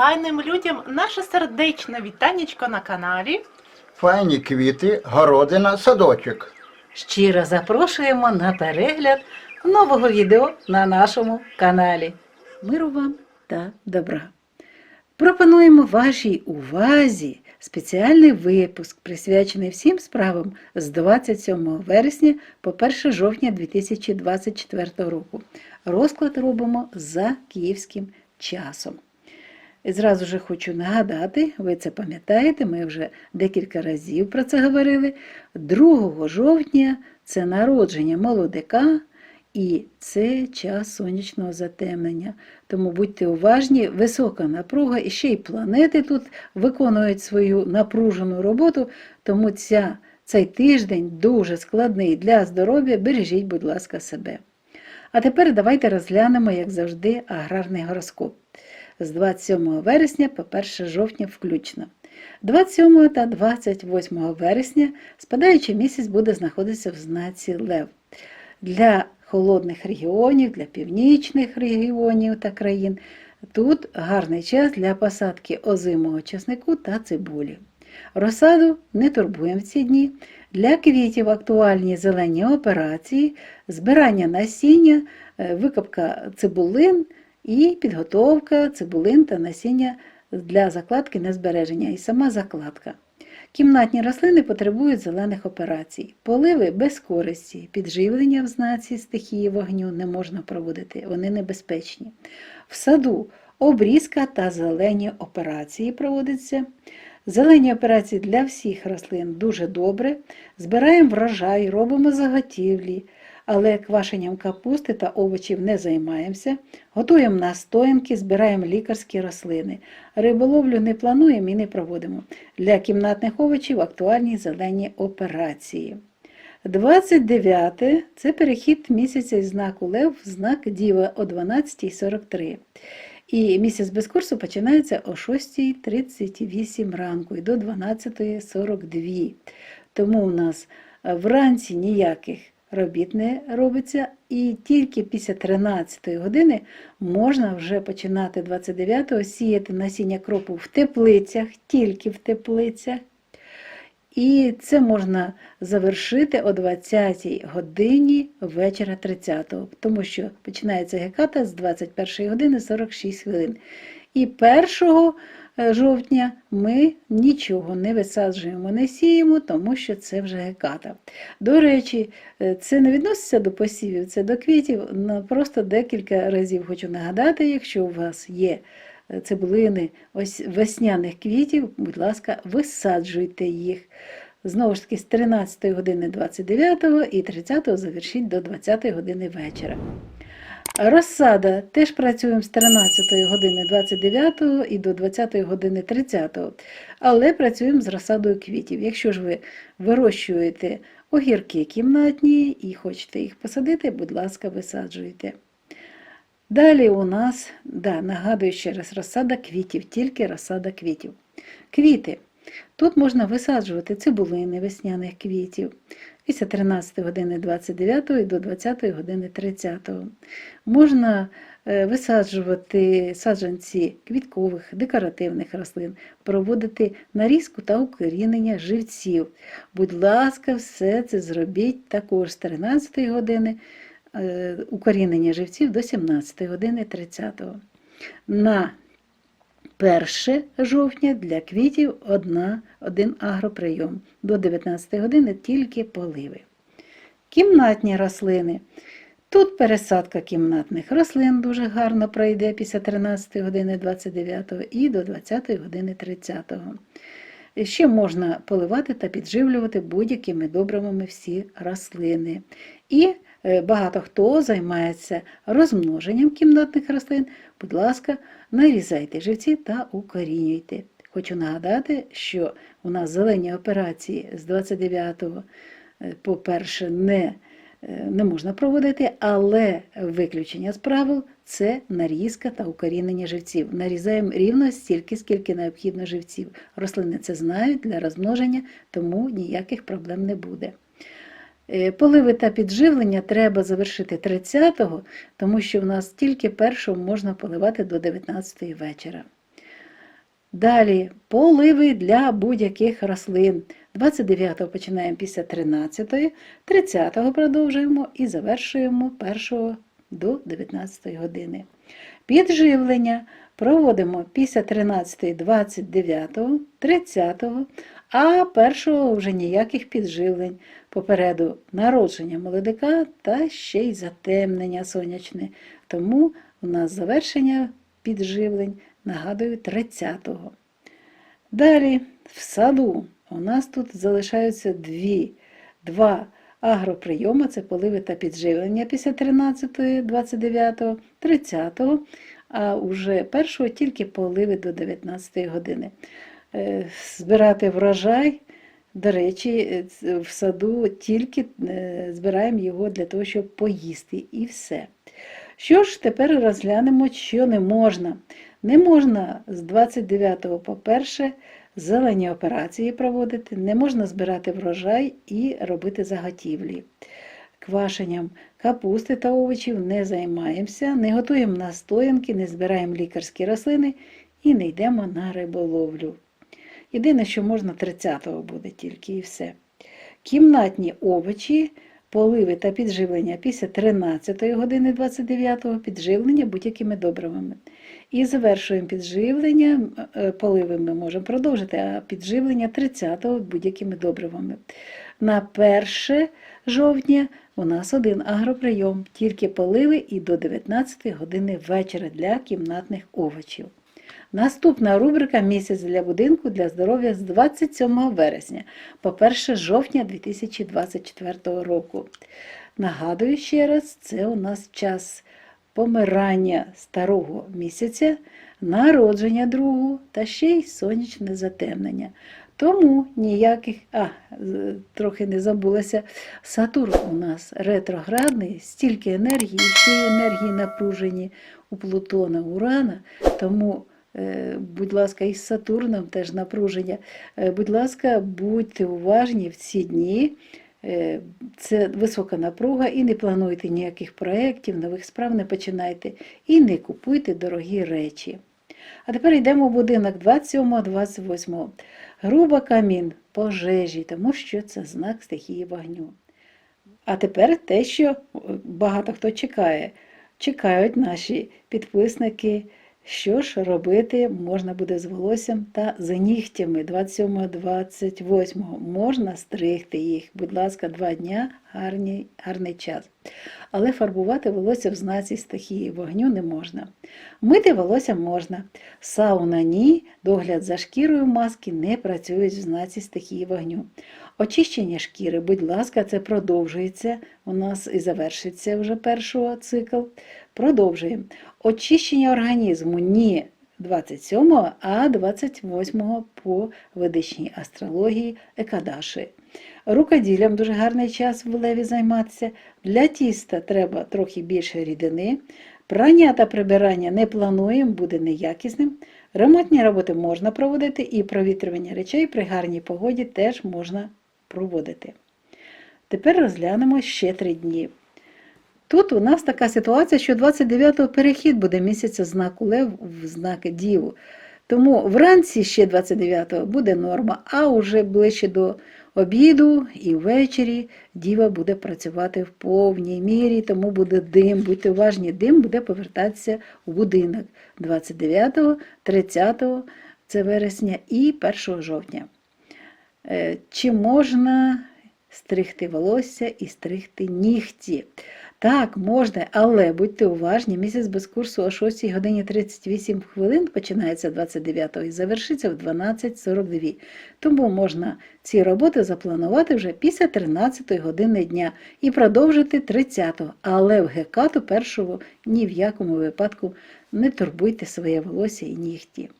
файним людям наше сердечне вітанечко на каналі. Файні квіти, городина, садочок. Щиро запрошуємо на перегляд нового відео на нашому каналі. Миру вам та добра. Пропонуємо вашій увазі спеціальний випуск, присвячений всім справам з 27 вересня по 1 жовтня 2024 року. Розклад робимо за київським часом. І зразу ж хочу нагадати, ви це пам'ятаєте, ми вже декілька разів про це говорили. 2 жовтня це народження молодика і це час сонячного затемнення. Тому будьте уважні, висока напруга і ще й планети тут виконують свою напружену роботу, тому ця, цей тиждень дуже складний для здоров'я. Бережіть, будь ласка, себе. А тепер давайте розглянемо, як завжди, аграрний гороскоп з 27 вересня по 1 жовтня включно. 27 та 28 вересня спадаючий місяць буде знаходитися в знаці Лев. Для холодних регіонів, для північних регіонів та країн тут гарний час для посадки озимого часнику та цибулі. Розсаду не турбуємо в ці дні. Для квітів актуальні зелені операції, збирання насіння, е, викопка цибулин і підготовка цибулин та насіння для закладки на збереження і сама закладка. Кімнатні рослини потребують зелених операцій. Поливи без користі, підживлення в знаці стихії вогню не можна проводити, вони небезпечні. В саду обрізка та зелені операції проводяться. Зелені операції для всіх рослин дуже добре. Збираємо врожай, робимо заготівлі, але квашенням капусти та овочів не займаємося. Готуємо настоянки, збираємо лікарські рослини. Риболовлю не плануємо і не проводимо. Для кімнатних овочів актуальні зелені операції. 29 це перехід місяця із знаку Лев в знак Діва о 12.43. І місяць без курсу починається о 6.38 ранку і до 12.42. Тому у нас вранці ніяких робіт не робиться, і тільки після 13 години можна вже починати 29-го сіяти насіння кропу в теплицях, тільки в теплицях. І це можна завершити о 20 годині вечора 30-го, тому що починається геката з 21 години 46 хвилин. І 1 жовтня ми нічого не висаджуємо, не сіємо, тому що це вже геката. До речі, е, це не відноситься до посівів, це до квітів. Просто декілька разів хочу нагадати, якщо у вас є е, цибулини весняних квітів, будь ласка, висаджуйте їх. Знову ж таки, з 13 години 29 і 30 завершіть до 20 години вечора. Розсада теж працюємо з 13 години 29 і до 20 години 30, але працюємо з розсадою квітів. Якщо ж ви вирощуєте огірки кімнатні і хочете їх посадити, будь ласка, висаджуйте. Далі у нас, да, нагадую ще раз, розсада квітів, тільки розсада квітів. Квіти. Тут можна висаджувати цибулини весняних квітів після 13 години 29 до 20 години 30. Можна е, висаджувати саджанці квіткових, декоративних рослин, проводити нарізку та укорінення живців. Будь ласка, все це зробіть також з 13 години е, укорінення живців до 17 години 30. На 1 жовтня для квітів одна, один агроприйом. До 19 години тільки поливи. Кімнатні рослини. Тут пересадка кімнатних рослин дуже гарно пройде після 13 години 29 і до 20 години 30. Ще можна поливати та підживлювати будь-якими добривами всі рослини. І багато хто займається розмноженням кімнатних рослин. Будь ласка, нарізайте живці та укорінюйте. Хочу нагадати, що у нас зелені операції з 29 е, по 1 не, е, не можна проводити, але виключення з правил це нарізка та укорінення живців. Нарізаємо рівно стільки, скільки необхідно живців. Рослини це знають для розмноження, тому ніяких проблем не буде. Е, Поливи та підживлення треба завершити 30-го, тому що в нас тільки першого можна поливати до 19-ї вечора. Далі поливи для будь-яких рослин. 29-го починаємо після 13-ї, 30-го продовжуємо і завершуємо 1 до 19 години. Підживлення проводимо після 13, 29, 30, а першого вже ніяких підживлень. Попереду народження молодика та ще й затемнення сонячне. Тому у нас завершення підживлень, нагадую, 30-го. Далі в саду у нас тут залишаються дві, два агроприйоми, це поливи та підживлення після 13, 29, 30, а уже першого тільки поливи до 19 години. Е, Збирати врожай, до речі, в саду тільки е, збираємо його для того, щоб поїсти, і все. Що ж тепер розглянемо, що не можна. Не можна з 29 по 1 зелені операції проводити, не можна збирати врожай і робити заготівлі. Квашенням капусти та овочів не займаємося, не готуємо настоянки, не збираємо лікарські рослини і не йдемо на риболовлю. Єдине, що можна 30-го буде тільки і все. Кімнатні овочі, поливи та підживлення після 13 години 29-го підживлення будь-якими добривами. І завершуємо підживлення, е, поливи ми можемо продовжити, а підживлення 30-го будь-якими добривами. На 1 жовтня у нас один агроприйом, тільки поливи і до 19 години вечора для кімнатних овочів. Наступна рубрика Місяць для будинку для здоров'я з 27 вересня по 1 жовтня 2024 року. Нагадую ще раз, це у нас час помирання старого місяця, народження другого та ще й сонячне затемнення. Тому ніяких, а, трохи не забулася, Сатурн у нас ретроградний, стільки енергії, ще енергії напружені у Плутона, Урана, тому Будь ласка, із Сатурном теж напруження. Е, Будь ласка, будьте уважні в ці дні. Е, Це висока напруга, і не плануйте ніяких проєктів, нових справ не починайте і не купуйте дорогі речі. А тепер йдемо в будинок 27-28. Груба камін, пожежі, тому що це знак стихії вогню. А тепер те, що е, багато хто чекає. Чекають наші підписники. Що ж робити можна буде з волоссям та з нігтями 27-28. Можна стригти їх, будь ласка, два дня гарний, гарний час. Але фарбувати волосся в знаці стихії вогню не можна. Мити волосся можна. Сауна ні, догляд за шкірою маски не працюють в знаці стихії вогню. Очищення шкіри, будь ласка, це продовжується. У нас і завершиться вже першого цикл. Продовжуємо. Очищення організму ні 27, а 28 по ведичній астрології Екадаші. Рукоділлям дуже гарний час в леві займатися. Для тіста треба трохи більше рідини. Прання та прибирання не плануємо, буде неякісним. Ремонтні роботи можна проводити і провітрювання речей при гарній погоді теж можна проводити. Тепер розглянемо ще три дні. Тут у нас така ситуація, що 29-го перехід буде місяця знаку Лев в знак Діву. Тому вранці ще 29-го буде норма, а уже ближче до обіду і ввечері діва буде працювати в повній мірі, тому буде дим. Будьте уважні, дим буде повертатися у будинок 29-го, 30-го, це вересня і 1 жовтня. Е, Чи можна стригти волосся і стригти нігті? Так, можна, але будьте уважні, місяць без курсу о 6 годині 38 хвилин починається 29-го і завершиться в 12.42. Тому можна ці роботи запланувати вже після 13 години дня і продовжити 30-го. Але в гекату першого ні в якому випадку не турбуйте своє волосся і нігті.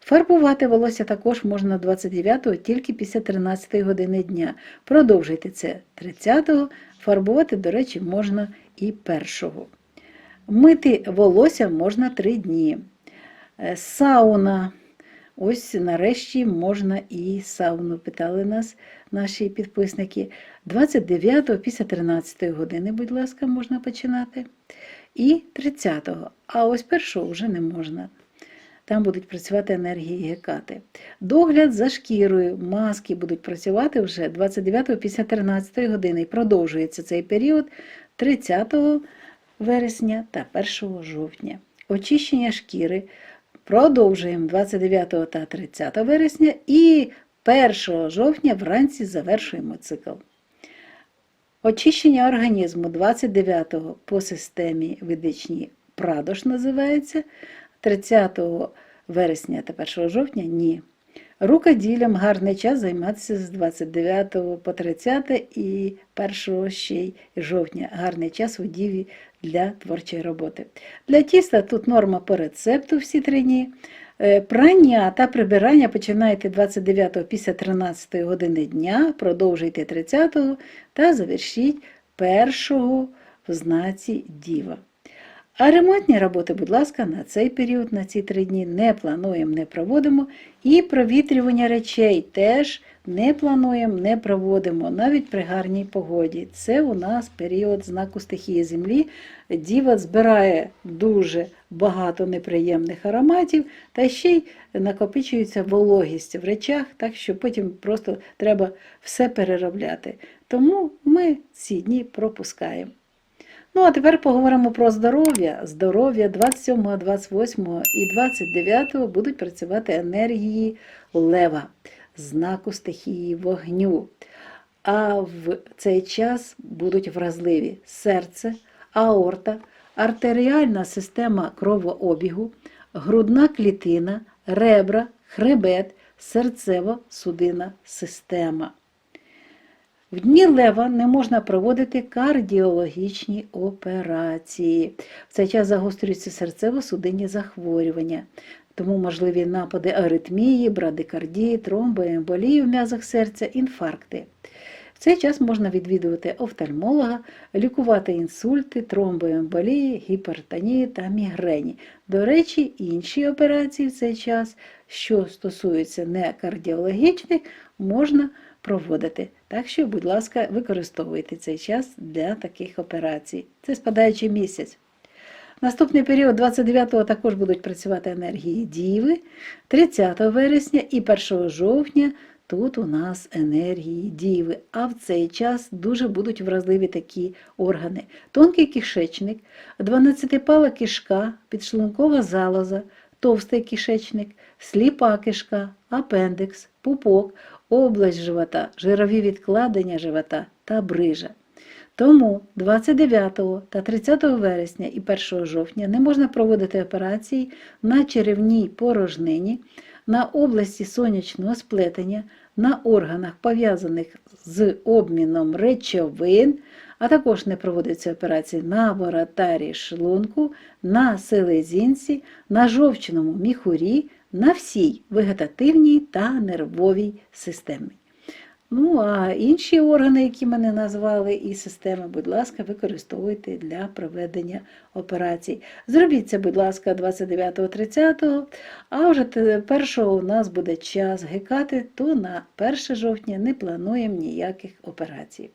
Фарбувати волосся також можна 29-го тільки після 13-ї години дня. Продовжуйте це 30-го, фарбувати, до речі, можна і 1-го. Мити волосся можна 3 дні. Е, Сауна. Ось нарешті можна і сауну, питали нас наші підписники. 29-го після 13-ї години, будь ласка, можна починати. І 30-го. А ось першого вже не можна. Там будуть працювати енергії гекати. Догляд за шкірою, маски будуть працювати вже 29 після 13 години. І продовжується цей період 30 вересня та 1 жовтня. Очищення шкіри. Продовжуємо 29 та 30 вересня. І 1 жовтня вранці завершуємо цикл. Очищення організму. 29-го по системі ведичній Прадош називається, 30 вересня та 1 жовтня ні. Рукоділлям гарний час займатися з 29 по 30 і 1 ще й жовтня. Гарний час у діві для творчої роботи. Для тіста тут норма по рецепту всі три дні. Е, Прання та прибирання починайте 29 після 13 години дня, продовжуйте 30 та завершіть 1 в знаці Діва. А ремонтні роботи, будь ласка, на цей період, на ці три дні не плануємо, не проводимо. І провітрювання речей теж не плануємо, не проводимо, навіть при гарній погоді. Це у нас період знаку стихії Землі. Діва збирає дуже багато неприємних ароматів, та ще й накопичується вологість в речах, так що потім просто треба все переробляти. Тому ми ці дні пропускаємо. Ну, а тепер поговоримо про здоров'я. Здоров'я 27, 28 і 29 будуть працювати енергії лева, знаку стихії вогню. А в цей час будуть вразливі серце, аорта, артеріальна система кровообігу, грудна клітина, ребра, хребет, серцево-судинна система. В дні лева не можна проводити кардіологічні операції. В цей час загострюються серцево-судинні захворювання, тому можливі напади аритмії, брадикардії, тромби, емболії в м'язах серця, інфаркти. В цей час можна відвідувати офтальмолога, лікувати інсульти, тромбоемболії, гіпертонії та мігрені. До речі, інші операції в цей час, що стосуються не кардіологічних, можна проводити. Так що, будь ласка, використовуйте цей час для таких операцій. Це спадаючий місяць. Наступний період 29-го також будуть працювати енергії Діви, 30 вересня і 1 жовтня тут у нас енергії Діви. А в цей час дуже будуть вразливі такі органи. Тонкий кишечник, 12-пала кишка, підшлункова залоза, товстий кишечник, сліпа кишка, апендикс, пупок, область живота, жирові відкладення живота та брижа. Тому 29 та 30 вересня і 1 жовтня не можна проводити операції на черевній порожнині, на області сонячного сплетення, на органах, пов'язаних з обміном речовин, а також не проводяться операції на воротарі шлунку, на селезінці, на жовчному міхурі, на всій вегетативній та нервовій системі. Ну, а інші органи, які мене назвали, і системи, будь ласка, використовуйте для проведення операцій. Зробіть це, будь ласка, 29-30, а вже те- першого у нас буде час гекати, то на 1 жовтня не плануємо ніяких операцій.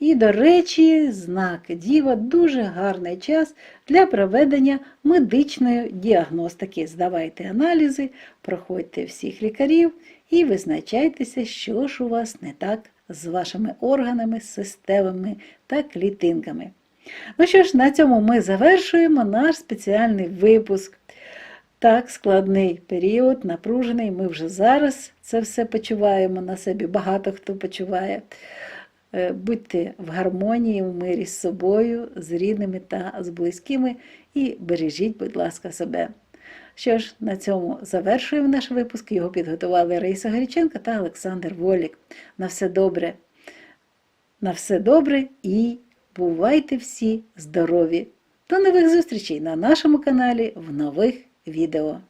І, до речі, знак Діва дуже гарний час для проведення медичної діагностики. Здавайте аналізи, проходьте всіх лікарів і визначайтеся, що ж у вас не так з вашими органами, системами та клітинками. Ну що ж, на цьому ми завершуємо наш спеціальний випуск. Так, складний період, напружений. Ми вже зараз це все почуваємо на собі. Багато хто почуває. Е, Будьте в гармонії, в мирі з собою, з рідними та з близькими і бережіть, будь ласка, себе. Що ж, на цьому завершуємо наш випуск. Його підготували Раїса Горіченко та Олександр Волік. На все добре. На все добре і бувайте всі здорові! До нових зустрічей на нашому каналі в нових відео.